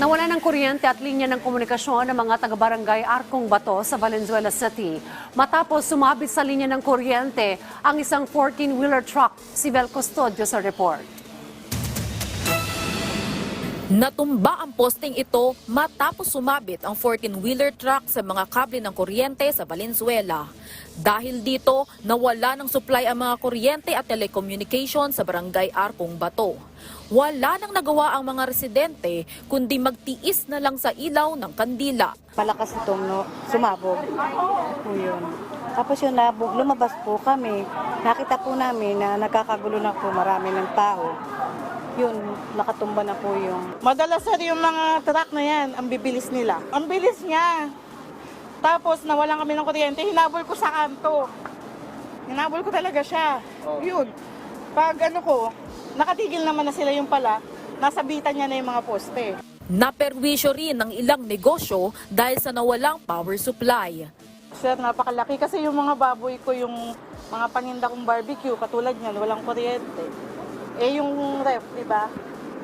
Nawala ng kuryente at linya ng komunikasyon ng mga taga-barangay Arkong Bato sa Valenzuela City. Matapos sumabit sa linya ng kuryente ang isang 14-wheeler truck. Si Vel Custodio sa report. Natumba ang posting ito matapos sumabit ang 14-wheeler truck sa mga kable ng kuryente sa Valenzuela. Dahil dito, nawala ng supply ang mga kuryente at telecommunication sa barangay Arkong Bato. Wala nang nagawa ang mga residente kundi magtiis na lang sa ilaw ng kandila. Malakas itong no, sumabog. Po yun. Tapos yun, nabog, lumabas po kami. Nakita po namin na nagkakagulo na po marami ng tao. Yun, nakatumba na po yung Madalas sir yung mga truck na yan, ang bibilis nila. Ang bilis niya. Tapos nawalan kami ng kuryente, hinabol ko sa kanto. Hinabol ko talaga siya. Yun. Pag ano ko, nakatigil naman na sila yung pala, nasabitan niya na yung mga poste. Naperwisyo rin ng ilang negosyo dahil sa nawalang power supply. Sir, napakalaki kasi yung mga baboy ko, yung mga paninda kong barbecue, katulad niyan, walang kuryente. Eh yung ref, di ba?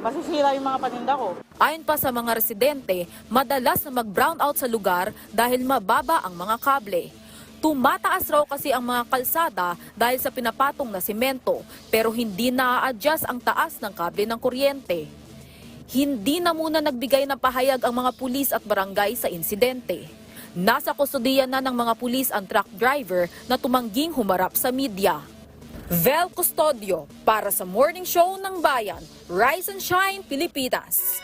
Masisira yung mga paninda ko. Ayon pa sa mga residente, madalas na mag-brown out sa lugar dahil mababa ang mga kable. Tumataas raw kasi ang mga kalsada dahil sa pinapatong na simento pero hindi na-adjust ang taas ng kable ng kuryente. Hindi na muna nagbigay ng pahayag ang mga pulis at barangay sa insidente. Nasa kustodiya na ng mga pulis ang truck driver na tumangging humarap sa media. Vel Custodio para sa Morning Show ng Bayan, Rise and Shine, Pilipinas.